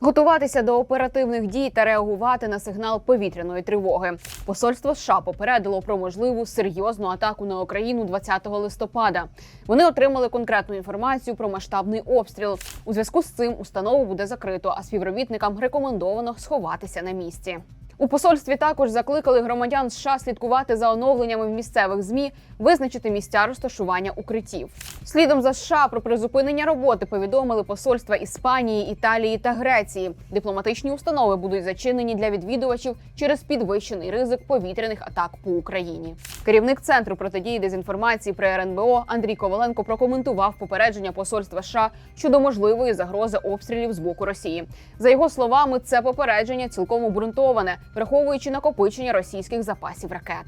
Готуватися до оперативних дій та реагувати на сигнал повітряної тривоги. Посольство США попередило про можливу серйозну атаку на Україну 20 листопада. Вони отримали конкретну інформацію про масштабний обстріл. У зв'язку з цим установу буде закрито, а співробітникам рекомендовано сховатися на місці. У посольстві також закликали громадян США слідкувати за оновленнями в місцевих змі, визначити місця розташування укриттів. Слідом за США про призупинення роботи повідомили посольства Іспанії, Італії та Греції. Дипломатичні установи будуть зачинені для відвідувачів через підвищений ризик повітряних атак по Україні. Керівник центру протидії дезінформації при РНБО Андрій Коваленко прокоментував попередження посольства США щодо можливої загрози обстрілів з боку Росії. За його словами, це попередження цілком обґрунтоване, враховуючи накопичення російських запасів ракет.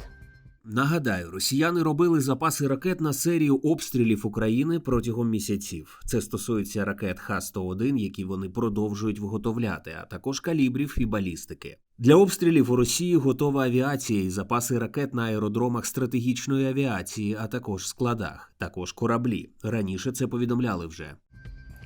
Нагадаю, росіяни робили запаси ракет на серію обстрілів України протягом місяців. Це стосується ракет Х-101, які вони продовжують виготовляти, а також калібрів і балістики. Для обстрілів у Росії готова авіація і запаси ракет на аеродромах стратегічної авіації, а також складах, також кораблі. Раніше це повідомляли вже.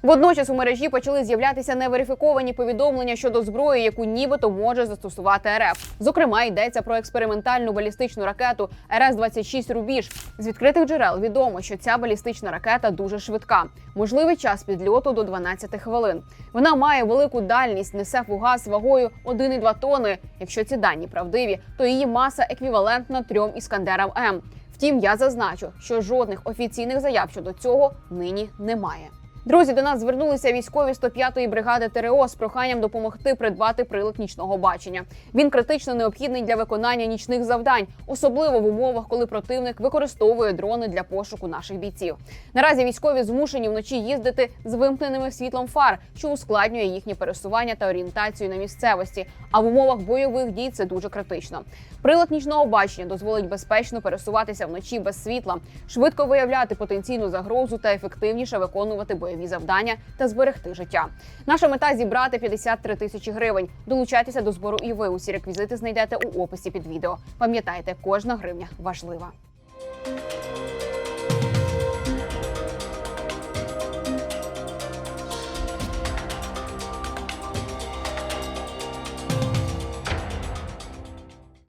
Водночас у мережі почали з'являтися неверифіковані повідомлення щодо зброї, яку нібито може застосувати РФ. Зокрема, йдеться про експериментальну балістичну ракету РС-26 Рубіж. З відкритих джерел відомо, що ця балістична ракета дуже швидка. Можливий час підльоту до 12 хвилин. Вона має велику дальність, несе фугас вагою 1,2 тонни. Якщо ці дані правдиві, то її маса еквівалентна трьом іскандерам М. Втім, я зазначу, що жодних офіційних заяв щодо цього нині немає. Друзі, до нас звернулися військові 105-ї бригади ТРО з проханням допомогти придбати прилад нічного бачення. Він критично необхідний для виконання нічних завдань, особливо в умовах, коли противник використовує дрони для пошуку наших бійців. Наразі військові змушені вночі їздити з вимкненими світлом фар, що ускладнює їхнє пересування та орієнтацію на місцевості. А в умовах бойових дій це дуже критично. Прилад нічного бачення дозволить безпечно пересуватися вночі без світла, швидко виявляти потенційну загрозу та ефективніше виконувати бойові завдання та зберегти життя. Наша мета зібрати 53 тисячі гривень. Долучайтеся до збору і ви. Усі реквізити знайдете у описі під відео. Пам'ятайте, кожна гривня важлива.